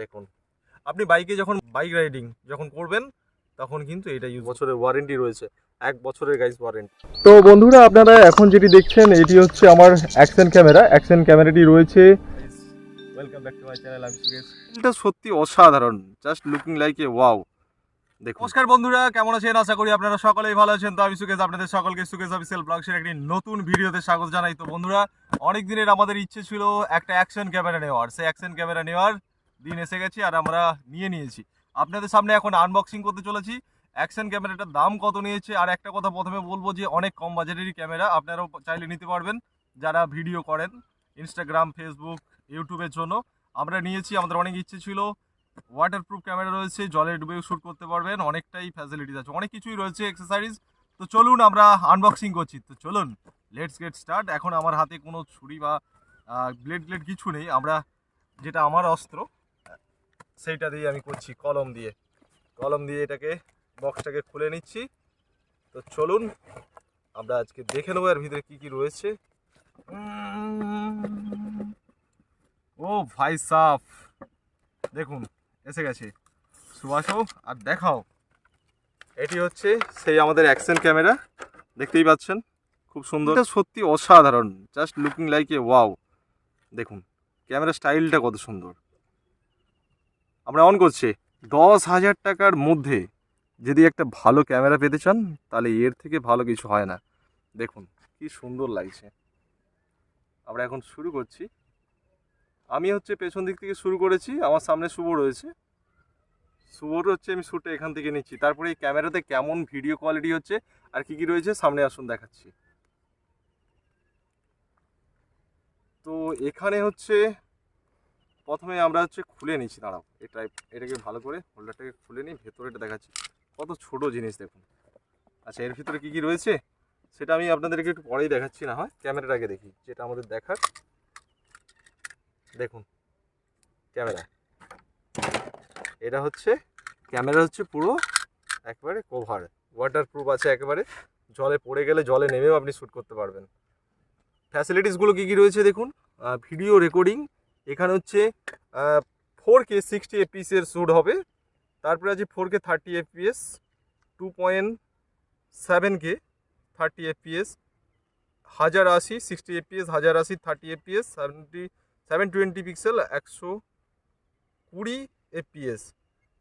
দেখুন। আপনি বাইকে যখন বাইক রাইডিং যখন করবেন তখন কিন্তু এটা ইউজ বছরের ওয়ারেন্টি রয়েছে। এক বছরের গাইজ ওয়ারেন্টি তো বন্ধুরা আপনারা এখন যেটি দেখছেন এটি হচ্ছে আমার অ্যাকশন ক্যামেরা অ্যাকশন ক্যামেরাটি রয়েছে। Welcome back to my channel আমি সুকেশ এটা সত্যি অসাধারণ। Just looking like a wow দেখুন। নমস্কার বন্ধুরা কেমন আছেন? আশা করি আপনারা সকলেই ভালো আছেন। তো আমি সুকেশ আপনাদের সকলকে সুকেশ অফিসিয়াল ব্লগসের একটি নতুন ভিডিওতে স্বাগত জানাই। তো বন্ধুরা অনেক দিনের আমাদের ইচ্ছে ছিল একটা অ্যাকশন ক্যামেরা নেওয়ার। সেই অ্যাকশন ক্যামেরা নেওয়ার দিন এসে গেছে আর আমরা নিয়ে নিয়েছি। আপনাদের সামনে এখন আনবক্সিং করতে চলেছি। অ্যাকশন ক্যামেরাটার দাম কত নিয়েছে? আর একটা কথা প্রথমে বলব যে, অনেক কম বাজেটেরই ক্যামেরা আপনারাও চাইলে নিতে পারবেন যারা ভিডিও করেন ইনস্টাগ্রাম ফেসবুক ইউটিউবের জন্য। আমরা নিয়েছি, আমাদের অনেক ইচ্ছে ছিল। ওয়াটারপ্রুফ ক্যামেরা রয়েছে, জলে ডুবেও শ্যুট করতে পারবেন। অনেকটাই ফ্যাসিলিটিস আছে। অনেক কিছুই রয়েছে এক্সারসাইজ তো চলুন আমরা আনবক্সিং করছি। তো চলুন লেটস গেট স্টার্ট এখন আমার হাতে কোনো ছুরি বা ব্লেড ব্লেড কিছু নেই। আমরা যেটা আমার অস্ত্র সেইটা দিয়ে আমি করছি কলম দিয়ে। কলম দিয়ে এটাকে, বক্সটাকে খুলে নিচ্ছি। তো চলুন, আমরা আজকে দেখে নেব এর ভিতরে কী কী রয়েছে। ও ভাই সাফ! দেখুন, এসে গেছে। সুভাষও আর দেখাও। এটি হচ্ছে সেই আমাদের অ্যাকশন ক্যামেরা। দেখতেই পাচ্ছেন? খুব সুন্দর। সত্যি অসাধারণ। Just looking like a wow. দেখুন ক্যামেরা স্টাইলটা কত সুন্দর। আমরা অন করছি। দশ হাজার টাকার মধ্যে যদি একটা ভালো ক্যামেরা পেতে চান, তাহলে এর থেকে ভালো কিছু হয় না। দেখুন, কি সুন্দর লাগছে। আমরা এখন শুরু করছি। আমি হচ্ছে পেছন দিক থেকে শুরু করেছি, আমার সামনে শুভ রয়েছে। শুভর হচ্ছে আমি শ্যুটে এখান থেকে নিচ্ছি। তারপরে এই ক্যামেরাতে কেমন ভিডিও কোয়ালিটি হচ্ছে, আর কি কি রয়েছে, সামনে আসুন দেখাচ্ছি। তো এখানে হচ্ছে প্রথমে আমরা হচ্ছে খুলে নিচ্ছি, দাঁড়াও এটা এটাকে ভালো করে হোল্ডারটাকে খুলে নিই, ভেতরে এটা দেখাচ্ছি। কত ছোট জিনিস দেখুন। আচ্ছা এর ভিতরে কি কি রয়েছে? সেটা আমি আপনাদেরকে একটু পরেই দেখাচ্ছি, না হয় ক্যামেরাটাকে দেখি, যেটা আমাদের দেখার। দেখুন, ক্যামেরা। এটা হচ্ছে, ক্যামেরা হচ্ছে পুরো একবারে কভার ওয়াটার প্রুফ আছে একেবারে। জলে পড়ে গেলে জলে নেমেও আপনি শ্যুট করতে পারবেন। ফ্যাসিলিটিসগুলো কী কী রয়েছে দেখুন ভিডিও রেকর্ডিং এখানে হচ্ছে ফোর কে সিক্সটি এপিএসের শ্যুট হবে। তারপরে আছে four K thirty FPS two point seven K thirty FPS হাজার আশি সিক্সটি এফপিএস হাজার আশি thirty FPS seventy seven twenty pixel একশো কুড়ি এফপিএস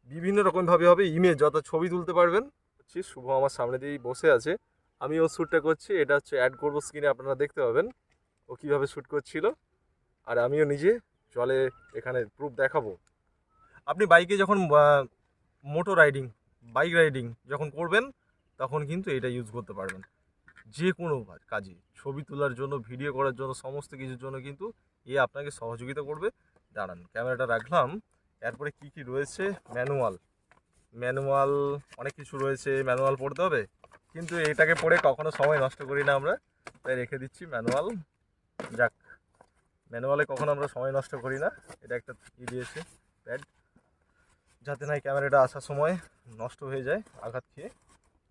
বিভিন্ন রকমভাবে হবে ইমেজ অর্থাৎ ছবি তুলতে পারবেন। হচ্ছে শুভ আমার সামনে দিয়েই বসে আছে। আমি ও শ্যুটটা করছি, এটা হচ্ছে অ্যাড করব স্ক্রিনে আপনারা দেখতে পাবেন ও কীভাবে শ্যুট করছিল। আর আমিও নিজে জলে এখানে প্রুফ দেখাবো। আপনি বাইকে যখন মোটর রাইডিং বাইক রাইডিং যখন করবেন, তখন কিন্তু এটা ইউজ করতে পারবেন। যে কোনো কাজে ছবি তোলার জন্য ভিডিও করার জন্য, সমস্ত কিছুর জন্য কিন্তু এ আপনাকে সহযোগিতা করবে। দাঁড়ান ক্যামেরাটা রাখলাম। এরপরে কি কি রয়েছে? ম্যানুয়াল ম্যানুয়াল অনেক কিছু রয়েছে ম্যানুয়াল পড়তে হবে। কিন্তু এটাকে পড়ে কখনো সময় নষ্ট করি না আমরা। তাই রেখে দিচ্ছি ম্যানুয়াল যাক ম্যানুয়ালে কখনো আমরা সময় নষ্ট করি না। এটা একটা ই দিয়েছে প্যাড যাতে না ক্যামেরাটা আসার সময় নষ্ট হয়ে যায়, আঘাত খেয়ে।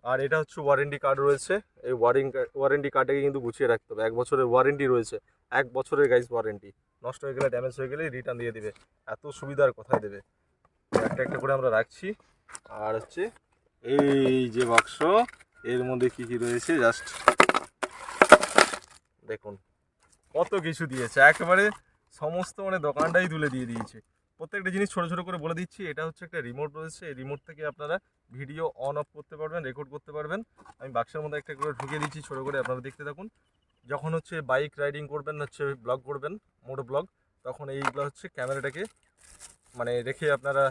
আর এটা হচ্ছে ওয়ারেন্টি কার্ড রয়েছে। এই ওয়ারিং ওয়ারেন্টি কার্ডটাকে কিন্তু গুছিয়ে রাখতে হবে। এক বছরের ওয়ারেন্টি রয়েছে। এক বছরের গাইজ ওয়ারেন্টি নষ্ট হয়ে গেলে ড্যামেজ হয়ে গেলে রিটার্ন দিয়ে দেবে। এত সুবিধার কোথায় দেবে। একটা একটা করে আমরা রাখছি। আর হচ্ছে এই যে বাক্স এর মধ্যে কি কি রয়েছে? জাস্ট দেখুন। কত কিছু দিয়েছে। একেবারে সমস্ত মানে দোকানটাই তুলে দিয়ে দিয়েছে। প্রত্যেকটা জিনিস ছোটো ছোটো করে বলে দিচ্ছি। এটা হচ্ছে একটা রিমোট রয়েছে। এই রিমোট থেকে আপনারা ভিডিও অন অফ করতে পারবেন রেকর্ড করতে পারবেন। আমি বাক্সের মধ্যে একটা করে ঢুকিয়ে দিচ্ছি, ছোটো করে আপনারা দেখতে থাকুন। যখন হচ্ছে বাইক রাইডিং করবেন, হচ্ছে ব্লগ করবেন মোটো ব্লগ তখন এইগুলো হচ্ছে ক্যামেরাটাকে মানে রেখে আপনারা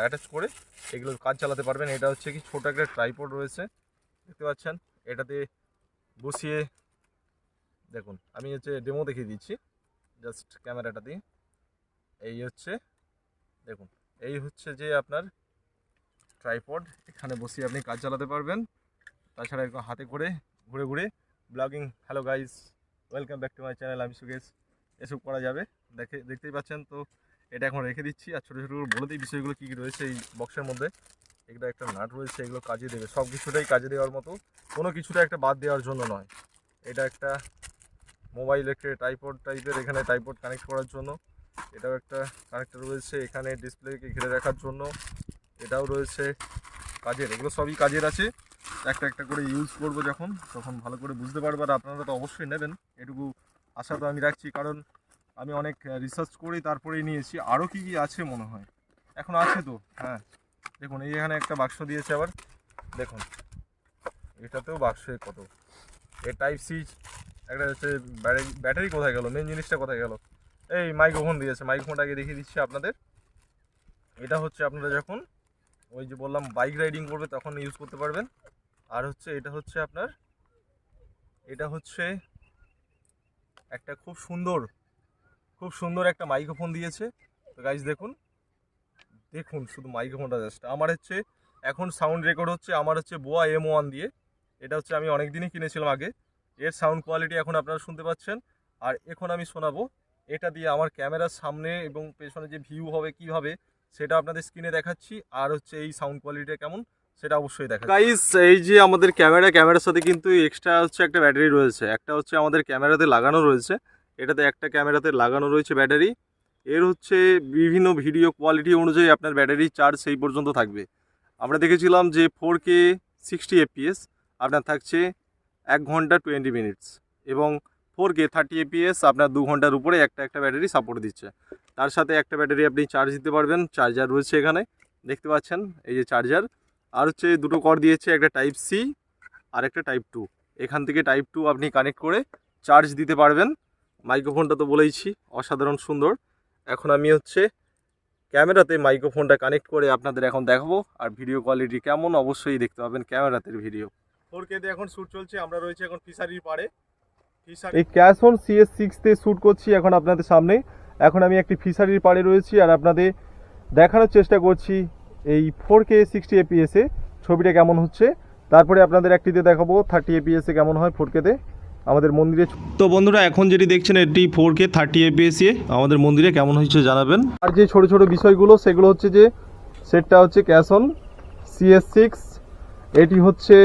অ্যাটাচ করে এগুলো কাজ চালাতে পারবেন। এটা হচ্ছে কি ছোটো একটা ট্রাইপড রয়েছে। দেখতে পাচ্ছেন? এটাতে বসিয়ে দেখুন, আমি হচ্ছে ডেমো দেখিয়ে দিচ্ছি। জাস্ট ক্যামেরাটা দিয়ে। এই হচ্ছে, দেখুন, এই হচ্ছে যে আপনার ট্রাইপড এখানে বসিয়ে আপনি কাজ চালাতে পারবেন। তাছাড়া এরকম হাতে করে ঘুরে ঘুরে blogging hello guys welcome back to my channel আমি সুকেশ। এসব করা যাবে। দেখে, দেখতেই পাচ্ছেন তো, এটা এখন রেখে দিচ্ছি। আর ছোটো ছোটো বলে দিই বিষয়গুলো, কী কী রয়েছে এই বক্সের মধ্যে। এগুলো একটা নাট রয়েছে, এগুলো কাজে দেবে। সব কিছুটাই কাজে দেওয়ার মতো। কোনো কিছুটা একটা বাদ দেওয়ার জন্য নয়। এটা একটা মোবাইল একটা টাইপড টাইপের এখানে টাইপড কানেক্ট করার জন্য। এটাও একটা কানেক্টর রয়েছে এখানে ডিসপ্লেকে ঘিরে রাখার জন্য। এটাও রয়েছে কাজের, এগুলো সবই কাজের আছে। একটা একটা করে ইউজ করব যখন, তখন ভালো করে বুঝতে পারব আর আপনারা তো অবশ্যই নেবেন। এটুকু আশা তো আমি রাখছি, কারণ আমি অনেক রিসার্চ করেই তারপরেই নিয়েছি। আরও কি কি আছে মনে হয়? এখন আছে তো হ্যাঁ। দেখুন, এই এখানে একটা বাক্স দিয়েছে আবার। দেখুন, এটাতেও বাক্সে কত? এ টাইপ সি একটা হচ্ছে ব্যাটারি ব্যাটারি কোথায় গেল? মেন জিনিসটা কোথায় গেল? এই মাইক্রোফোন দিয়েছে। মাইক্রোফোনটা আগে দেখিয়ে দিচ্ছি আপনাদের। এটা হচ্ছে আপনারা যখন ওই যে বললাম বাইক রাইডিং করবে তখন ইউজ করতে পারবেন। আর হচ্ছে এটা হচ্ছে আপনার, এটা হচ্ছে একটা খুব সুন্দর খুব সুন্দর একটা মাইক্রোফোন দিয়েছে। তো গাইজ দেখুন দেখুন শুধু মাইক্রোফোনটা জাস্ট আমার হচ্ছে, এখন সাউন্ড রেকর্ড হচ্ছে আমার হচ্ছে বোয়া এম ওয়ান দিয়ে। এটা হচ্ছে আমি অনেক দিনই কিনেছিলাম আগে। এর সাউন্ড কোয়ালিটি এখন আপনারা শুনতে পাচ্ছেন। আর এখন আমি শোনাবো, এটা দিয়ে আমার ক্যামেরার সামনে এবং পেছনে যে ভিউ হবে কীভাবে সেটা আপনাদের স্ক্রিনে দেখাচ্ছি। আর হচ্ছে এই সাউন্ড কোয়ালিটিটা কেমন, সেটা অবশ্যই দেখা গাইস এই যে আমাদের ক্যামেরা, ক্যামেরার সাথে কিন্তু এক্সট্রা হচ্ছে একটা ব্যাটারি রয়েছে। একটা হচ্ছে আমাদের ক্যামেরাতে লাগানো রয়েছে। এটাতে একটা ক্যামেরাতে লাগানো রয়েছে ব্যাটারি এর হচ্ছে বিভিন্ন ভিডিও কোয়ালিটি অনুযায়ী আপনার ব্যাটারি চার্জ সেই পর্যন্ত থাকবে। আমরা দেখেছিলাম যে ফোর কে সিক্সটি এফপিএস আপনার থাকছে এক ঘণ্টা টোয়েন্টি মিনিটস এবং ফোর কে থার্টি এপিএস আপনার দু ঘণ্টার উপরে একটা একটা ব্যাটারি সাপোর্ট দিচ্ছে। তার সাথে একটা ব্যাটারি আপনি চার্জ দিতে পারবেন চার্জার রয়েছে এখানে, দেখতে পাচ্ছেন, এই যে চার্জার আর হচ্ছে দুটো কর দিয়েছে, একটা টাইপ সি আর একটা টাইপ টু এখান থেকে টাইপ টু আপনি কানেক্ট করে চার্জ দিতে পারবেন। মাইক্রোফোনটা তো বলেইছি, অসাধারণ সুন্দর। এখন আমি হচ্ছে ক্যামেরাতে মাইক্রোফোনটা কানেক্ট করে আপনাদের এখন দেখাবো, আর ভিডিও কোয়ালিটি কেমন অবশ্যই দেখতে পাবেন ক্যামেরাতে ভিডিও ফোর কেতে এখন শ্যুট চলছে, আমরা রয়েছে এখন ফিশারির পাড়ে। এই ক্যাশন সিএস সিক্সতে শ্যুট করছি এখন আপনাদের সামনে। এখন আমি একটি ফিশারির পাড়ে রয়েছি আর আপনাদের দেখানোর চেষ্টা করছি এই ফোর কে সিক্সটি এপিএসে ছবিটা কেমন হচ্ছে? তারপরে আপনাদের একটিতে দেখাবো থার্টি এপিএসে কেমন হয় ফোর কেতে আমাদের মন্দিরে তো বন্ধুরা, এখন যেটি দেখছেন এটি ফোর কে থার্টি এপিএসে আমাদের মন্দিরে কেমন হচ্ছে জানাবেন। আর যে ছোট ছোট বিষয়গুলো, সেগুলো হচ্ছে যে, সেটটা হচ্ছে ক্যাশন সিএস সিক্স এটি হচ্ছে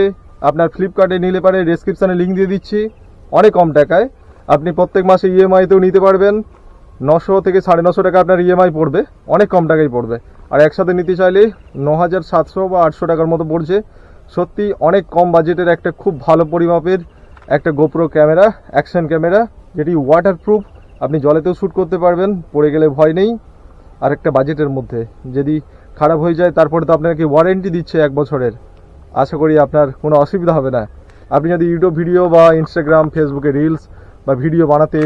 আপনার ফ্লিপকার্টে নিলে পারে ডেসক্রিপশানে লিঙ্ক দিয়ে দিচ্ছি। অনেক কম টাকায়। আপনি প্রত্যেক মাসে ইএমআইতেও নিতে পারবেন। নশো থেকে সাড়ে নশো টাকা আপনার ইএমআই পড়বে। অনেক কম টাকাই পড়বে। আর একসাথে নিতে চাইলে ন হাজার সাতশো বা আটশো টাকার মতো পড়ছে। সত্যি অনেক কম বাজেটের একটা খুব ভালো পরিমাপের একটা গোপ্রো ক্যামেরা অ্যাকশন ক্যামেরা, যেটি ওয়াটারপ্রুফ আপনি জলেতেও শ্যুট করতে পারবেন, পড়ে গেলে ভয় নেই। আর একটা বাজেটের মধ্যে। যদি খারাপ হয়ে যায়, তারপরে তো আপনাকে ওয়ারেন্টি দিচ্ছে এক বছরের। আশা করি আপনার কোনো অসুবিধা হবে না। আপনি যদি ইউটিউব ভিডিও বা ইনস্টাগ্রাম ফেসবুকে রিলস বা ভিডিও বানাতে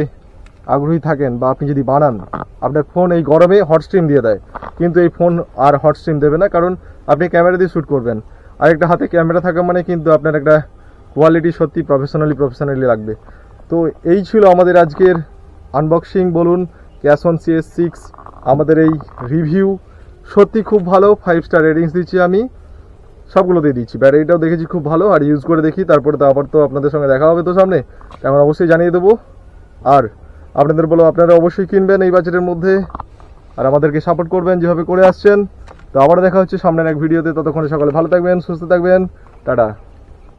আগ্রহী থাকেন বা আপনি যদি বানান, আপনার ফোন এই গরমে হট স্ট্রিম দিয়ে দেয়। কিন্তু এই ফোন আর হট স্ট্রিম দেবে না, কারণ আপনি ক্যামেরা দিয়ে শ্যুট করবেন। আর একটা হাতে ক্যামেরা থাকা মানে কিন্তু আপনার একটা কোয়ালিটি সত্যি প্রফেশনালি প্রফেশনালি লাগবে। তো এই ছিল আমাদের আজকের আনবক্সিং বলুন ক্যাশ অন সিএস সিক্স আমাদের এই রিভিউ সত্যি খুব ভালো ফাইভ স্টার রেটিংস দিচ্ছি আমি। সবগুলো দিয়ে দিচ্ছি। ব্যাটারিটাও দেখেছি খুব ভালো, আর ইউজ করে দেখি, তারপরে তো আবার তো আপনাদের সঙ্গে দেখা হবে তো সামনে। তেমন অবশ্যই জানিয়ে দেবো। আর আপনাদের বলো, আপনারা অবশ্যই কিনবেন এই বাজেটের মধ্যে, আর আমাদেরকে সাপোর্ট করবেন যেভাবে করে আসছেন। তো আবার দেখা হচ্ছে সামনের এক ভিডিওতে ততক্ষণে সকালে ভালো থাকবেন, সুস্থ থাকবেন। টাটা।